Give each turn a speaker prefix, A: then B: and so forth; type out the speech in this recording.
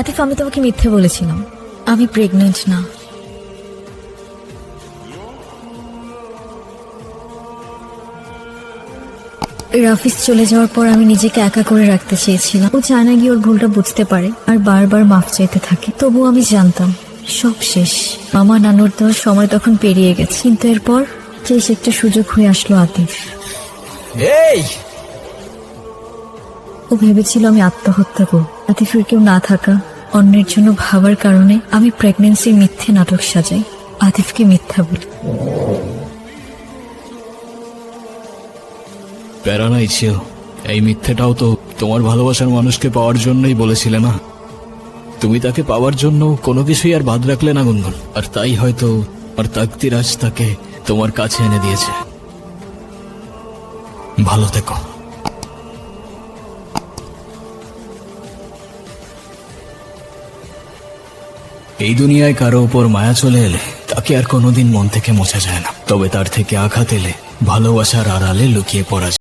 A: আতিফ আমি তোমাকে মিথ্যে বলেছিলাম। আমি প্রেগনেন্ট না। রাফিজ চলে যাওয়ার পর আমি নিজেকে একা করে রাখতে চেয়েছিলাম। ও চায় না গিয়ে ওর ভুলটা বুঝতে পারে আর বারবার মাফ চাইতে থাকে। তবুও আমি জানতাম সব শেষ। মামা নানুর দেওয়ার সময় তখন পেরিয়ে গেছে। কিন্তু এরপর শেষ একটা সুযোগ হয়ে আসলো আতিফ।
B: এই!
A: ও ভেবেছিল আমি আত্মহত্যা করব। আতিফের কেউ না থাকা অন্যের জন্য ভাবার কারণে আমি প্রেগনেন্সির মিথ্যে নাটক সাজাই। আতিফকে মিথ্যা বলি।
B: প্যারানাই ছিল এই মিথ্যেটাও তো তোমার ভালোবাসার মানুষকে পাওয়ার জন্যই বলেছিলে না? তুমি তাকে পাওয়ার জন্য কোনো কিছুই আর বাদ রাখলে না, গুনগুন। আর তাই হয়তো আর তাকতির আজ তাকে তোমার কাছে এনে দিয়েছে। ভালো থেকো। এই দুনিয়ায় কারও ওপর মায়া চলে এলে তাকে আর কোনোদিন মন থেকে মোছা যায় না। তবে তার থেকে আঘাত এলে ভালোবাসার আড়ালে লুকিয়ে পড়া